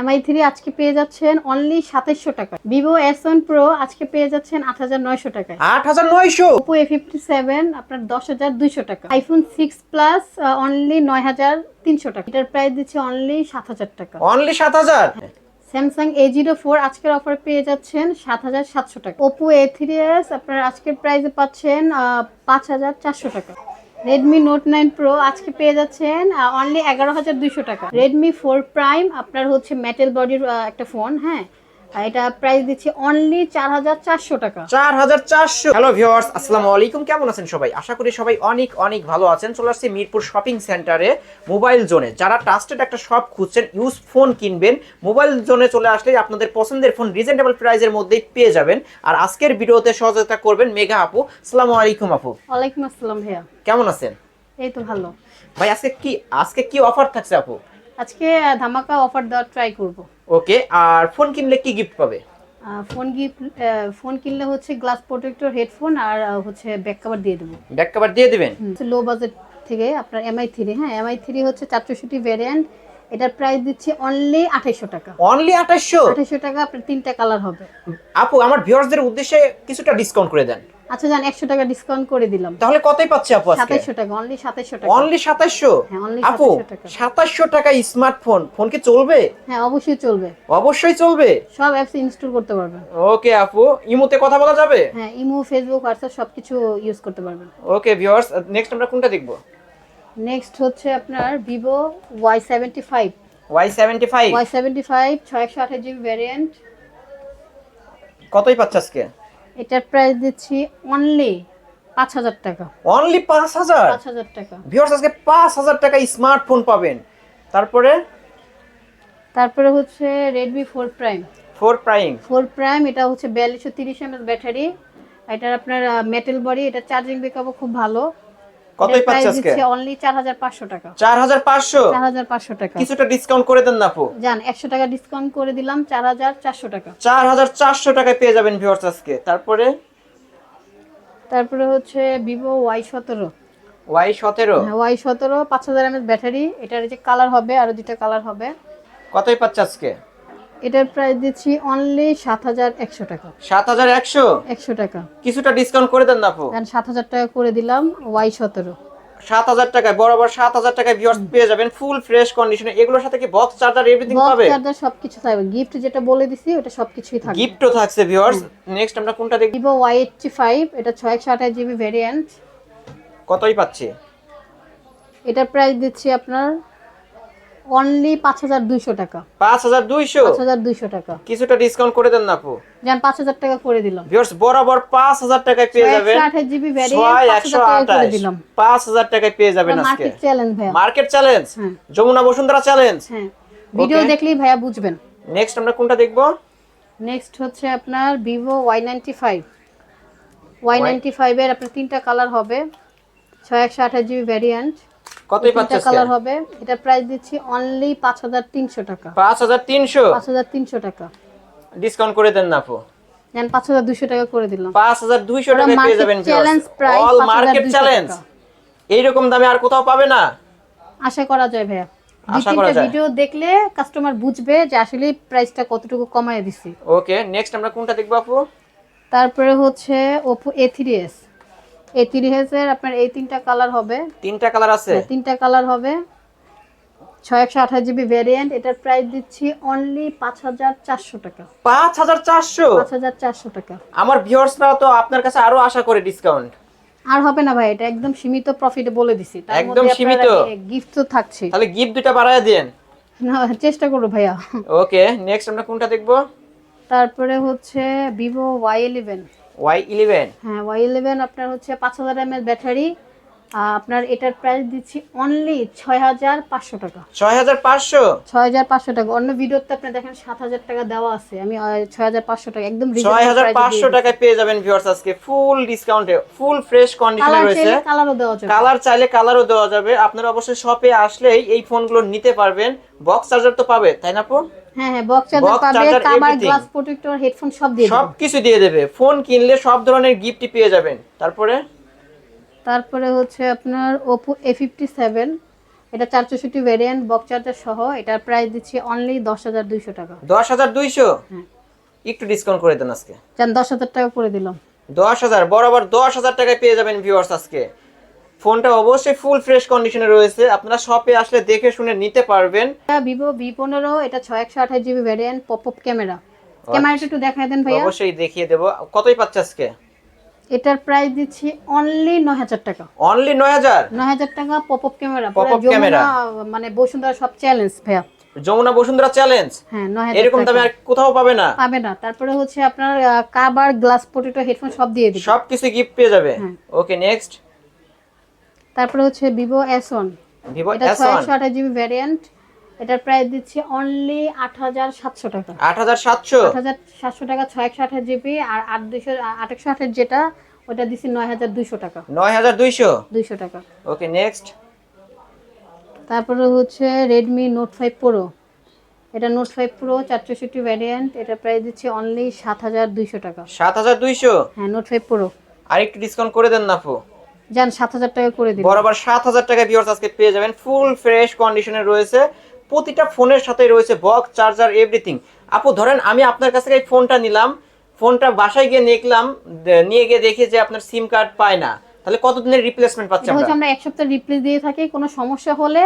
MI three আজকে পেয়ে যাচ্ছেন অনলি সাতাইশশো টাকা। ভিভো এস ওয়ান প্রো আজকে পেয়ে যাচ্ছেন আট হাজার নয়শো টাকায় আট হাজার নয়শো? ওপো এ ফিফটি সেভেন আপনার দশ হাজার দুইশো টাকা। আইফোন সিক্স প্লাস অনলি নয় হাজার তিনশো টাকা। এটার প্রাইস দিচ্ছে অনলি সাত হাজার টাকা। অনলি সাত হাজার? স্যামসাং এ জিরো ফোর আজকের অফার পেয়ে যাচ্ছেন সাত হাজার সাতশো টাকা। ওপো এ থ্রি এস আপনার আজকের প্রাইসে পাচ্ছেন পাঁচ হাজার চারশো টাকা। রেডমি নোট নাইন প্রো আজকে পেয়ে যাচ্ছেন অনলি এগারো হাজার দুইশো টাকা। রেডমি ফোর প্রাইম আপনার হচ্ছে মেটেল বডির একটা ফোন হ্যাঁ? আর এটা প্রাইস দিচ্ছে অনলি চার হাজার চারশো টাকা। চার হাজার চারশো। হ্যালো ভিউয়ার্স আসসালামু আলাইকুম। কেমন আছেন সবাই? আশা করি সবাই অনেক অনেক ভালো আছেন। চলে আসছি মিরপুর শপিং সেন্টারে মোবাইল জোনে যারা ট্রাস্টেড একটা শপ খুঁজছেন ইউজ ফোন কিনবেন মোবাইল জোনে চলে আসলেই আপনাদের পছন্দের ফোন রিজনেবল প্রাইসের মধ্যেই পেয়ে যাবেন। আর আজকের ভিডিওতে সহযোগিতা করবেন মেঘা আপু। আসসালামু আলাইকুম আপু। ওয়ালাইকুম আসসালাম ভাইয়া। কেমন আছেন? এই তো ভালো। ভাই আজকে কি আজকে কি অফার থাকছে আপু? আজকে ধামাকা অফার দেওয়ার ট্রাই করব। ওকে আর ফোন কিনলে কি গিফট পাবে? ফোন গিফট ফোন কিনলে হচ্ছে গ্লাস প্রোটেক্টর হেডফোন আর হচ্ছে ব্যাক কভার দিয়ে দেবো। ব্যাক কভার দিয়ে দিবেন? লো বাজেট থেকে আপনার এমআই থ্রি হ্যাঁ এমআই থ্রি হচ্ছে চার চৌষট্টি ভ্যারিয়েন্ট এটার প্রাইস দিচ্ছি অনলি আঠাইশো টাকা। অনলি আঠাশশো আঠাইশো টাকা আপনার তিনটা কালার হবে। আপু আমার ভিউয়ার্সদের উদ্দেশ্যে কিছুটা ডিসকাউন্ট করে দেন। আচ্ছা জান একশো টাকা ডিসকাউন্ট করে দিলাম। তাহলে কতই পাচ্ছে আপু আজকে? সাতাইশো টাকা অনলি সাতাইশো টাকা। অনলি সাতাশশো হ্যাঁ, only আপু 2700 টাকা। সাতাশশো টাকা স্মার্টফোন ফোন কি চলবে? হ্যাঁ অবশ্যই চলবে। অবশ্যই চলবে? সব অ্যাপস ইনস্টল করতে পারবেন। ওকে আপু ইমোতে কথা বলা যাবে? হ্যাঁ ইমো ফেসবুক হোয়াটসঅ্যাপ সবকিছু ইউজ করতে পারবেন। ওকে ভিউয়ার্স নেক্সট আমরা কোনটা দেখব? নেক্সট হচ্ছে আপনার Vivo Y seventy five Y seventy five Y seventy five ছয় একশো আঠাশ জিবি ভ্যারিয়েন্ট কতই পাচ্ছে আজকে? এটার প্রাইস দিচ্ছি অনলি পাঁচ হাজার টাকা। অনলি পাঁচ হাজার? পাঁচ হাজার টাকা। ভিউয়ার্স আজকে পাঁচ হাজার টাকা স্মার্টফোন পাবেন। তারপরে? তারপরে হচ্ছে Redmi four prime four prime four prime এটা হচ্ছে বিয়াল্লিশশো তিরিশ এমএস ব্যাটারি। এটার আপনার মেটাল বডি এটা চার্জিং ব্যাকআপও খুব ভালো। কতই পাচ্ছে আজকে? অনলি চার হাজার পাঁচশো টাকা। চার হাজার পাঁচশো? চার হাজার পাঁচশো টাকা। কিছুটা ডিসকাউন্ট করে দেন না আপু। জান একশো টাকা ডিসকাউন্ট করে দিলাম চার হাজার চারশো টাকা। চার হাজার চারশো টাকায় পেয়ে যাবেন ভিউয়ার্স আজকে। তারপরে? তারপরে হচ্ছে সতেরো। ওয়াই সতেরো? পাঁচ হাজার এমএস ব্যাটারি। এটার যে কালার হবে আরও দুটা কালার হবে। কতই পাচ্ছে আজকে? এটার প্রাইস দিচ্ছি অনলি সাত হাজার একশো টাকা। সাত হাজার একশো? একশো টাকা। কিছুটা ডিসকাউন্ট করে দেন না আপু। সাত হাজার টাকা করে দিলাম ওয়াই সতেরো। সাত হাজার টাকায় বরাবর সাত হাজার টাকায় ভিউয়ার্স পেয়ে যাবেন ফুল ফ্রেশ কন্ডিশনে এগুলোর সাথে কি box charger everything box charger সবকিছু থাকবে। গিফট যেটা বলে দিছি ওটা সবকিছুই থাকবে। গিফটও থাকছে ভিউয়ার্স নেক্সট আমরা কোনটা দেখি ভিভো ওয়াই এইটটি ফাইভ এটা ছয় একশো আঠাশ জিবি ভ্যারিয়েন্ট কতই পাচ্ছি? এটার প্রাইস দিচ্ছি আপনার অনলি পাঁচ হাজার দুইশো টাকা। পাঁচ হাজার দুইশো? পাঁচ হাজার দুইশো টাকা। কিছুটা ডিসকাউন্ট করে দেন না আপু। যান পাঁচ হাজার টাকা করে দিলাম। ভিউয়ার্স বরাবর পাঁচ হাজার টাকায় পেয়ে যাবেন। একশো আঠাশ জিবি ছয় ভ্যারিয়েন্ট পাঁচ হাজার করে দিলাম। টাকায় পেয়ে যাবেন আজকে। মার্কেট চ্যালেঞ্জ ভাইয়া। Market challenge. Jamuna Bashundhara challenge হ্যাঁ। ভিডিও দেখলেই ভাইয়া বুঝবেন। নেক্সট আমরা কোনটা দেখব? নেক্সট হচ্ছে আপনার Vivo Y ninety five Y ninety ফাইভের আপনার তিনটা কালার হবে। ছয় একশো আঠাশ জিবি ভ্যারিয়েন্ট কতই পাচ্ছেন কালার হবে এটা প্রাইস দিচ্ছি অনলি 5300 টাকা। 5300 5300 টাকা। ডিসকাউন্ট করে দেন না আপু। যেন 5200 টাকা করে দিলাম। 5200 টাকা পেয়ে যাবেন challenge price all market challenge এই রকম দামে আর কোথাও পাবে না? আশা করা যায় ভাই আশা করা যায়। ভিডিও দেখলে কাস্টমার বুঝবে যে আসলে প্রাইসটা কতটুকু কমায় দিছি। ওকে নেক্সট আমরা কোনটা দেখব আপু? তারপরে হচ্ছে ওপো A3s এই থ্রি হেজের আপনার এই তিনটা কালার হবে। তিনটা কালার আছে? হ্যাঁ, তিনটা কালার হবে। ছয় একশো আঠাশ জিবি ভ্যারিয়েন্ট এটার প্রাইস দিচ্ছি অনলি পাঁচ হাজার চারশো টাকা। পাঁচ হাজার চারশো? পাঁচ হাজার চারশো টাকা। আমার ভিউয়ার্সরা তো আপনার কাছে আরও আশা করে ডিসকাউন্ট আর হবে না ভাই এটা একদম সীমিত প্রফিটে বলে দিছি। একদম সীমিত? গিফট তো থাকছে। তাহলে গিফট দুটো বাড়ায় দেন। না চেষ্টা করো ভাইয়া। ওকে নেক্সট আমরা কোনটা দেখব? তারপরে হচ্ছে Vivo Y eleven Y eleven হ্যাঁ ওয়াই ইলেভেন আপনার হচ্ছে পাঁচ হাজার এমএল ব্যাটারি আপনার এটার প্রাইস দিচ্ছি অনলি ছয় হাজার পাঁচশো টাকা। ছয় হাজার পাঁচশো? ছয় হাজার পাঁচশো টাকা। অন্য ভিডিওতে আপনি দেখেন সাত হাজার টাকা দেওয়া আছে। আমি ছয় হাজার পাঁচশো টাকা একদম ছয় হাজার পাঁচশো টাকায় পেয়ে যাবেন ভিউয়ার্স আজকে ফুল ডিসকাউন্টে ফুল ফ্রেশ কন্ডিশনে রয়েছে। কালারও দেওয়া যাবে। কালার চাইলে কালারও দেওয়া যাবে। আপনারা অবশ্যই শপে আসলেই এই ফোনগুলো নিতে পারবেন। বক্স চার্জার তো পাবে তাই না আপু? হ্যাঁ হ্যাঁ বক্স চার্জার পাবে কাভার গ্লাস প্রোটেক্টর হেডফোন সব দিয়ে সব কিছু দিয়ে দেবে। ফোন কিনলে সব ধরনের গিফটই পেয়ে যাবেন। তারপরে? তারপরে হচ্ছে আপনার ওপো এ ফিফটি সেভেন এটা চার চৌষট্টি ভ্যারিয়েন্ট বক চার্জার সহ। এটার প্রাইস দিচ্ছি অনলি দশ হাজার দুইশো টাকা। দশ হাজার দুইশো? হ্যাঁ একটু ডিসকাউন্ট করে দেন আজকে। দশ হাজার টাকা করে দিলাম। দশ হাজার বরাবর দশ হাজার টাকায় পেয়ে যাবেন ভিউয়ার্স আজকে। ফোনটা অবশ্যই ফুল ফ্রেশ কন্ডিশনে রয়েছে। আপনারা শপে আসলে দেখে শুনে নিতে পারবেন। ভিভো ভি পনেরো এটা ছয় একশো আঠাশ GB variant pop up camera ক্যামেরাটা একটু দেখায় দেন ভাইয়া। অবশ্যই দেখিয়ে দেবো। কতই পাচ্ছে আজকে? এটার প্রাইস দিচ্ছি অনলি নয় হাজার টাকা। অনলি নয় হাজার? নয় হাজার টাকা pop up camera Pop-up camera। মানে বসুন্ধরা সব চ্যালেঞ্জ ভাইয়া। যমুনা বসুন্ধরা চ্যালেঞ্জ হ্যাঁ নয় হাজার এরকম দামে আর কোথাও পাবে না? পাবে না। তারপরে হচ্ছে আপনার কাবার গ্লাস পোটেটো হেডফোন সব দিয়ে দিবে। সবকিছু গিফট পেয়ে যাবে। হ্যাঁ। ওকে নেক্সট তারপরে হচ্ছে ভিভো এস ওয়ান এটা এস ছয় একশো আঠাশ জিবি ভ্যারিয়েন্ট এটার প্রাইস দিচ্ছি অনলি আট হাজার সাতশো টাকা। আট হাজার সাতশো? আট হাজার সাতশো টাকা ছয় একশো আঠাশ জিবি আর আট দুইশো আট একশো আঠাশ যেটা ওটা দিচ্ছি নয় হাজার দুইশো টাকা। নয় হাজার দুইশো? দুইশো টাকা। ওকে নেক্সট তারপরে হচ্ছে রেডমি নোট ফাইভ প্রো এটা নোট ফাইভ প্রো চার চৌষট্টি ভ্যারিয়েন্ট এটা প্রাইস দিচ্ছি অনলি সাত হাজার দুইশো টাকা। সাত হাজার দুইশো? হ্যাঁ নোট ফাইভ প্রো আর একটু ডিসকাউন্ট করে দেন না আপু। যান সাত হাজার টাকা করে দিন বরাবর সাত হাজার টাকা ভিউয়ার্স আজকে পেয়ে যাবেন। ফুল ফ্রেশ কন্ডিশনে রয়েছে। প্রতিটা ফোনের সাথে রয়েছে বক্স চার্জার এভরিথিং আপু ধরেন আমি আপনার কাছ থেকে এই ফোনটা নিলাম। ফোনটা বাসায় গিয়ে দেখলাম নিয়ে গিয়ে দেখি যে আপনার সিম কার্ড পায় না। তাহলে কতদিনের রিপ্লেসমেন্ট পাচ্ছি আমরা? আমরা এক সপ্তাহ রিপ্লেস দিয়ে থাকি কোনো সমস্যা হলে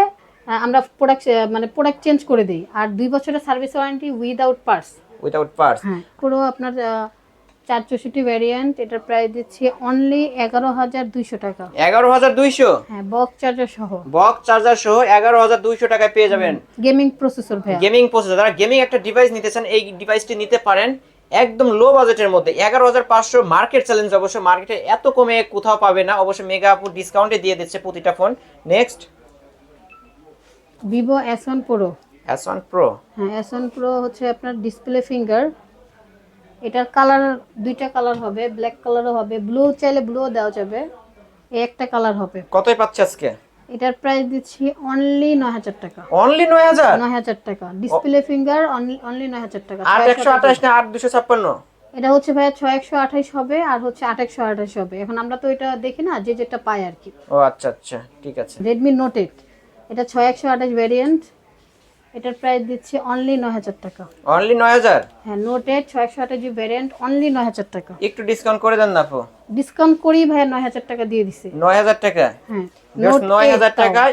আমরা প্রোডাক্ট মানে প্রোডাক্ট চেঞ্জ করে দিই। আর দুই বছরের service warranty without parts without হ্যাঁ পুরো আপনার চার চৌষট্টি ভ্যারিয়েন্ট এটার প্রাইস দিচ্ছি অনলি এগারো হাজার দুইশো টাকা। এগারো হাজার দুইশো? হ্যাঁ বক্স চার্জার সহ। বক্স চার্জার সহ এগারো হাজার দুইশো টাকায় পেয়ে যাবেন। গেমিং প্রসেসর ভাইয়া। গেমিং প্রসেসর যারা গেমিং একটা ডিভাইস নিতে চান এই ডিভাইসটি নিতে পারেন একদম লো বাজেটের মধ্যে। এগারো হাজার পাঁচশো মার্কেট চ্যালেঞ্জ অবশ্য মার্কেটে এত কমে কোথাও পাবে না। অবশ্য মেগা আপু ডিসকাউন্টে দিয়ে দিচ্ছে প্রতিটা phone next Vivo S one Pro S one Pro হ্যাঁ এস ওয়ান প্রো হচ্ছে আপনার ডিসপ্লে ফিঙ্গার এটার কালার দুইটা কালার হবে ব্ল্যাক কালারও হবে ব্লু চাইলে ব্লুও দেওয়া যাবে এই একটা কালার হবে। কতই পাচ্ছে আজকে? এটার প্রাইস দিচ্ছি অনলি নয় হাজার টাকা। অনলি নয় হাজার? নয় হাজার টাকা। ডিসপ্লে ফিঙ্গার অনলি নয় হাজার টাকা। আট ছয় একশো আঠাশ না আট দুশো ছাপ্পান্ন? এটা হচ্ছে ভাইয়া ছয় একশো আঠাইশ হবে আর হচ্ছে আট একশো আঠাইশ হবে। এখন আমরা তো এটা দেখি না যে যেটা পাই আর কি। ও আচ্ছা আচ্ছা ঠিক আছে। রেডমি নোট এইট এটা ছয় একশো আঠাশ ভ্যারিয়েন্ট এটার প্রাইস দিচ্ছি অনলি নয় হাজার টাকা। অনলি নয় হাজার? হ্যাঁ নোট এইট ছয় একশো আঠাশ ভ্যারিয়েন্ট অনলি নয় হাজার টাকা। একটু ডিসকাউন্ট করে দেন না আপু। ডিসকাউন্ট করি ভাই নয় হাজার টাকা দিয়ে দিছে। নয় হাজার টাকা? হ্যাঁ নয় হাজার টাকায়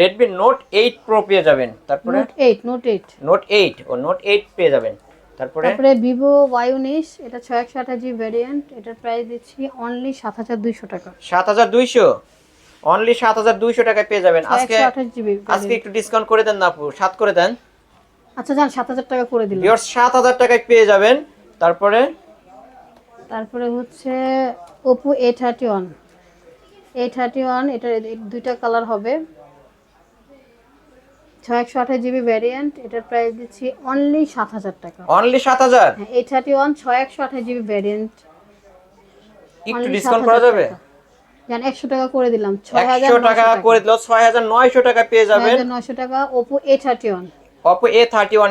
রেডমি নোট এইট প্রো পেয়ে যাবেন। তারপরে? Note eight Note eight Note eight ও নোট এইট পেয়ে যাবেন। তারপরে? তারপরে ভিভো ওয়াই উনিশ এটা ছয় একশো আঠাশ জি ভেরিয়েন্ট এটার প্রাইস দিচ্ছি অনলি সাত হাজার দুইশো টাকা। সাত হাজার দুইশো? অনলি সাত হাজার দুইশো টাকায় পেয়ে যাবেন। আজকে আজকে একটু ডিসকাউন্ট করে দেন না আপু। সাত করে দেন। আচ্ছা যান সাত হাজার টাকা করে দিলাম। সাত হাজার টাকায় পেয়ে যাবেন। তারপরে? তারপরে হচ্ছে Oppo A thirty one A thirty one এটার এ- দুইটা কালার হবে। ছয় একশো আঠাশ জিবি ভ্যারিয়েন্ট এটার প্রাইস দিচ্ছি অনলি সাত হাজার টাকা। অনলি সাত হাজার? হ্যাঁ এ থার্টি ওয়ান ছয় একশো আঠাশ জিবি ভ্যারিয়েন্ট একটু ডিসকাউন্ট করা যাবে? জান একশো টাকা করে দিলাম টাকা করে দিল টাকা পেয়ে যাবেন। টাকা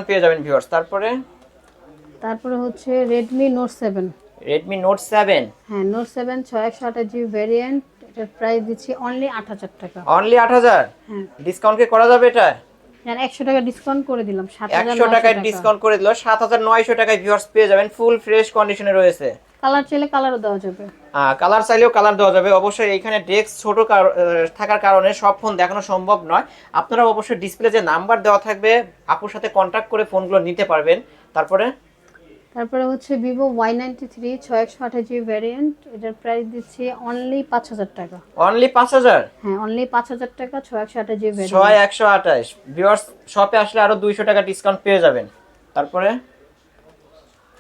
পেয়ে যাবেন ভিউয়ার্স তারপরে? তারপরে হচ্ছে হ্যাঁ এটার প্রাইস দিচ্ছি অনলি আট হাজার টাকা। অনলি আট হাজার? হ্যাঁ। ডিসকাউন্ট কি করা যাবে এটা? জান একশো টাকা ডিসকাউন্ট করে দিলাম সাত হাজার একশো টাকায় ডিসকাউন্ট করে দিল সাত হাজার নয়শো টাকায় ভিউয়ার্স পেয়ে যাবেন ফুল ফ্রেশ কন্ডিশনে রয়েছে। কালার চাইলে কালারও দেওয়া যাবে। কালার চাইলেও কালার দেওয়া যাবে। অবশ্যই এইখানে ডেস্ক ছোট কার- থাকার কারণে সব ফোন দেখানো সম্ভব নয়। আপনারা অবশ্যই ডিসপ্লে যে নাম্বার দেওয়া থাকবে আপুর সাথে কন্ট্যাক্ট করে ফোনগুলো নিতে পারবেন। তারপরে? তারপরে হচ্ছে ভিভো ওয়াই নাইনটি থ্রি ছয় একশো আঠাশ জিবি ভ্যারিয়েন্ট এটার প্রাইস দিচ্ছি অনলি পাঁচ হাজার টাকা। অনলি পাঁচ হাজার? হ্যাঁ অনলি পাঁচ হাজার টাকা ছয় একশো আঠাশ জিবি ছয় একশো আঠাশ। ভিউয়ার্স শপে আসলে আরও দুইশো টাকা ডিসকাউন্ট পেয়ে যাবেন। তারপরে?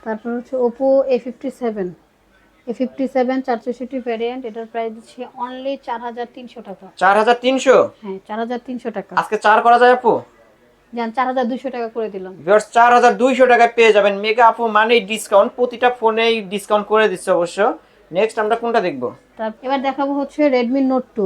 তারপর হচ্ছে Oppo A fifty seven A fifty seven চার চৌষট্টি ভ্যারিয়েন্ট এটার প্রাইস দিচ্ছি অনলি চার হাজার তিনশো টাকা। চার হাজার তিনশো? হ্যাঁ চার হাজার তিনশো টাকা। আজকে চার করা যায় আপু? যান চার হাজার দুশো টাকা করে দিলাম। ভিউয়ার্স চার হাজার দুইশো টাকায় পেয়ে যাবেন মেগা আপু মানেই ডিসকাউন্ট প্রতিটা ফোনেই ডিসকাউন্ট করে দিচ্ছে অবশ্য। নেক্সট আমরা কোনটা দেখব? এবার দেখাবো হচ্ছে Redmi Note two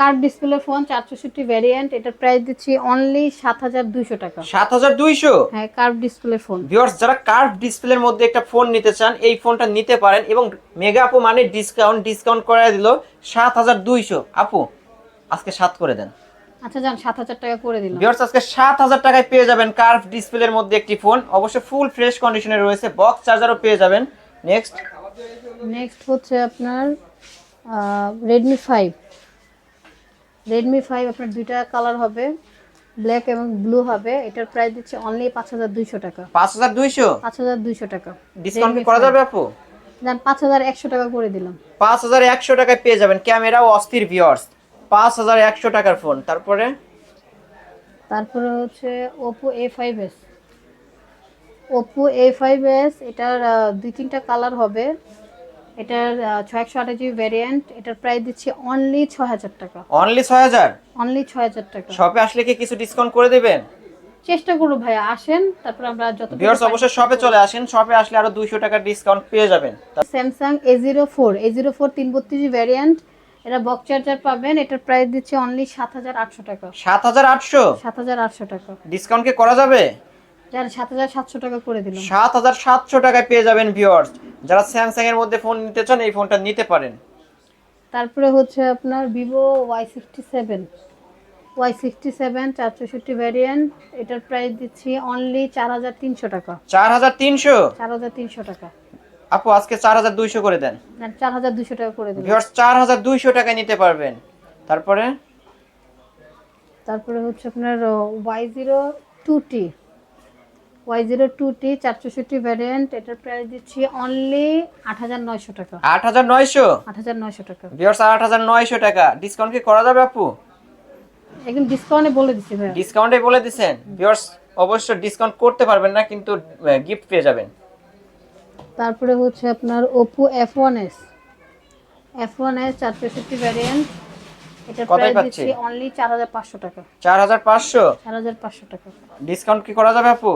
curved display phone চার চৌষট্টি ভ্যারিয়েন্ট এটার প্রাইস দিচ্ছি অনলি সাত হাজার দুশো টাকা। সাত হাজার দুইশো? হ্যাঁ কার্ভ ডিসপ্লে ফোন ভিউয়ার্স যারা কার্ভ ডিসপ্লের মধ্যে একটা ফোন নিতে চান এই ফোনটা নিতে পারেন এবং মেগা আপু মানে ডিসকাউন্ট ডিসকাউন্ট করে দিল সাত হাজার দুইশো। আপু আজকে সাত করে দেন। আচ্ছা যান সাত হাজার টাকা করে দিলাম। ভিউয়ার্স আজকে সাত হাজার টাকায় পেয়ে যাবেন কার্ভ ডিসপ্লের মধ্যে একটি ফোন অবশ্যই ফুল ফ্রেশ কন্ডিশনে রয়েছে বক্স চার্জারও পেয়ে যাবেন। নেক্সট নেক্সট হচ্ছে আপনার রেডমি ফাইভ রেডমি ফাইভ আপনার দুইটা কালার হবে ব্ল্যাক এবং ব্লু হবে এটার প্রাইস দিচ্ছে অনলি পাঁচ হাজার দুইশো টাকা। পাঁচ হাজার দুইশো? পাঁচ হাজার দুইশো টাকা। ডিসকাউন্ট করা যাবে আপু? যান পাঁচ হাজার একশো টাকা করে দিলাম। পাঁচ হাজার একশো টাকায় পেয়ে যাবেন ক্যামেরাও অস্থির ভিউয়ার্স পাঁচ হাজার একশো টাকার ফোন তারপরে? তারপরে হচ্ছে Oppo A five S Oppo A five S এটার দুই তিনটা কালার হবে। এটার ছয় একশো আঠাশ জিবি ভ্যারিয়েন্ট এটার প্রাইস দিচ্ছি অনলি ছয় হাজার টাকা। অনলি ছয় হাজার অনলি ছয় হাজার টাকা। শপে আসলে কি কিছু ডিসকাউন্ট করে দেবেন? চেষ্টা করব ভাইয়া আসেন তারপর আমরা যত ভিউয়ার্স অবশ্যই শপে চলে আসেন শপে আসলে আরও দুইশো টাকা ডিসকাউন্ট পেয়ে যাবেন। Samsung A zero four A zero four তিন বত্রিশ ভ্যারিয়েন্ট এটা বক্স চার্জার পাবেন এটার প্রাইস দিচ্ছে অনলি সাত হাজার আটশো টাকা। সাত হাজার আটশো? সাত হাজার আটশো টাকা। ডিসকাউন্ট কি করা যাবে? যার সাত হাজার সাতশো টাকা করে দিলাম। সাত হাজার সাতশো টাকায় পেয়ে যাবেন ভিউয়ার্স যারা স্যামসাং এর মধ্যে ফোন নিতে চান এই ফোনটা নিতে পারেন। তারপরে হচ্ছে আপনার Vivo Y sixty seven Y sixty seven চার চৌষট্টি ভ্যারিয়েন্ট এটার প্রাইস দিচ্ছি অনলি চার হাজার তিনশো টাকা। চার হাজার তিনশো? চার হাজার তিনশো টাকা। আপু আজকে চার হাজার দুইশো করে দেন। চার হাজার দুশো টাকা করে ভিউয়ার্স চার হাজার দুইশো টাকায় নিতে পারবেন। তারপরে? তারপরে হচ্ছে আপনার Y zero two T Y zero two T চার চৌষট্টি ভ্যারিয়েন্ট এটার প্রাইস দিচ্ছি অনলি আট হাজার নয়শো টাকা। আট হাজার নয়শো? আট হাজার নয়শো টাকা। ভিউয়ার্স আট হাজার নয়শো টাকা। ডিসকাউন্ট কি করা যাবে আপু? একদম ডিসকাউন্টে বলে দিচ্ছি ভাইয়া। ডিসকাউন্টে বলে দিছেন। ভিউয়ার্স অবশ্য ডিসকাউন্ট করতে পারবেন না কিন্তু গিফট পেয়ে যাবেন। তারপরে হচ্ছে আপনার Oppo F one S F one S চার চৌষট্টি ভ্যারিয়েন্ট এটার প্রাইস? দিচ্ছি অনলি চার হাজার পাঁচশো টাকা। চার হাজার পাঁচশো? চার হাজার পাঁচশো টাকা। ডিসকাউন্ট কি করা যাবে আপু?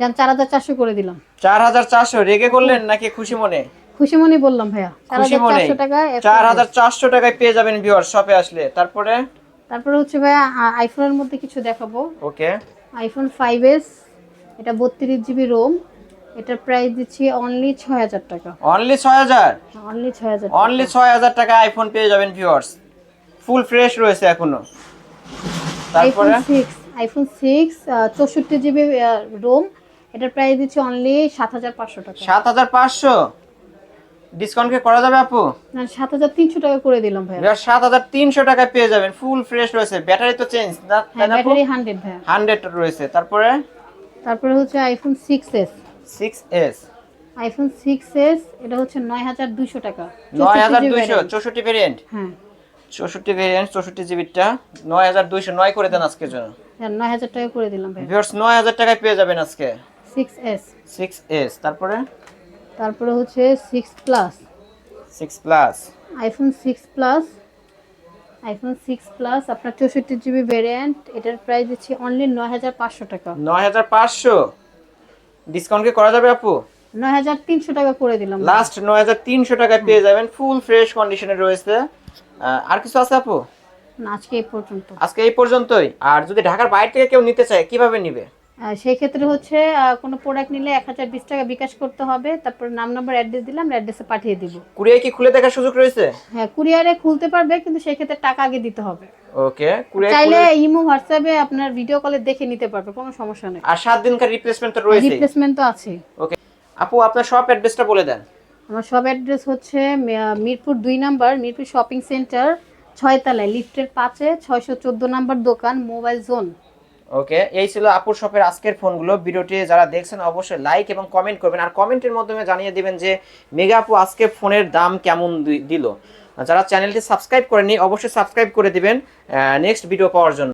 যান চার হাজার চারশো করে দিলাম। চার হাজার চারশো রেগে করলেন নাকি খুশি মনে? খুশি মনে বললাম ভাইয়া। খুশি মনে? চারশো টাকা F1S চার হাজার চারশো টাকায় পেয়ে যাবেন ভিউয়ার শপে আসলে। তারপরে? তারপরে হচ্ছে ভাইয়া আইফোনের মধ্যে কিছু দেখাবো। ওকে। আইফোন ফাইভ এস এটা বত্রিশ জিবি রোম এটার প্রাইস দিচ্ছি অনলি ছয় হাজার টাকা। অনলি ছয় হাজার? অনলি ছয় হাজার অনলি ছয় হাজার টাকা আইফোন পেয়ে যাবেন ভিউয়ার্স ফুল ফ্রেশ রয়েছে এখনও। আইফোন তারপরে? সিক্স আইফোন সিক্স চৌষট্টি জিবি রোম এটার প্রাইস দিচ্ছি অনলি সাত হাজার পাঁচশো টাকা। সাত হাজার পাঁচশো? ডিসকাউন্ট কি করা যাবে আপু? না সাত হাজার তিনশো টাকা করে দিলাম ভিউয়ার সাত হাজার তিনশো টাকায় পেয়ে যাবেন ফুল ফ্রেশ রয়েছে। ব্যাটারি তো চেঞ্জ না? ব্যাটারি হান্ড্রেড ভাইয়া। হান্ড্রেড রয়েছে। তারপরে? তারপরে হচ্ছে iPhone six S six S iPhone six S এটা হচ্ছে নয় হাজার দুশো টাকা। নয় হাজার 64 GB দুইশো variant। চৌষট্টি ভেরিয়েন্ট হ্যাঁ। চৌষট্টি ভেরিয়েন্ট চৌষট্টি জিবিটা নয় হাজার দুইশো নয় করে দেন আজকের জন্য। হ্যাঁ, নয় হাজার টাকা করে দিলাম ভাই ভিউয়ার্স নয় হাজার টাকায় পেয়ে যাবেন আজকে। সিক্স এস সিক্স এস তারপরে? তারপরে হচ্ছে six plus six plus iPhone six plus iPhone six plus আপনার চৌষট্টি জিবি ভ্যারিয়েন্ট এটার প্রাইস দিচ্ছি অনলি নয় হাজার পাঁচশো টাকা। নয় হাজার পাঁচশো? ডিসকাউন্ট কি করা যাবে আপু? নয় হাজার তিনশো টাকা করে দিলাম। লাস্ট নয় হাজার তিনশো টাকায় পেয়ে যাবেন ফুল ফ্রেশ কন্ডিশনে রয়েছে। আর কিছু আছে আপু? না, আজকে এই পর্যন্ত। আজকে এই পর্যন্তই। আর যদি ঢাকার বাইরে থেকে কেউ নিতে চায় কীভাবে নিবে? সেই ক্ষেত্রে হচ্ছে কোনো প্রোডাক্ট নিলে এক হাজার বিশ টাকা বিকাশ করতে হবে। তারপর নাম নাম্বার অ্যাড্রেস দিলাম অ্যাড্রেসে পাঠিয়ে দিব। কুরিয়ার কি খুলে দেখার সুযোগ রয়েছে? হ্যাঁ কুরিয়ারে খুলতে পারবে কিন্তু সেই ক্ষেত্রে টাকা আগে দিতে হবে। ওকে কুরিয়ার চাইলে ইমো হোয়াটসঅ্যাপে আপনার ভিডিও কলে দেখে নিতে পারবে কোনো সমস্যা নেই। আর সাত দিনকার রিপ্লেসমেন্ট তো রয়েছে রিপ্লেসমেন্ট তো আছে। ওকে। আপু আপনার শপ অ্যাড্রেসটা বলে দেন। আমার সব অ্যাড্রেস হচ্ছে মিরপুর দুই নাম্বার মিরপুর শপিং সেন্টার ছয়তলায় লিফটের পাঁচে ছয়শো চোদ্দ নাম্বার দোকান মোবাইল জোন ওকে, এই ছিল আপুর শপের আজকের ফোনগুলো। ভিডিওটি যারা দেখছেন, অবশ্যই লাইক এবং কমেন্ট করবেন। আর কমেন্টের মাধ্যমে জানিয়ে দিবেন যে মেগা আপু আজকে ফোনের দাম কেমন দিল। যারা চ্যানেলটি সাবস্ক্রাইব করেনি অবশ্যই সাবস্ক্রাইব করে দিবেন নেক্সট ভিডিও পাওয়ার জন্য।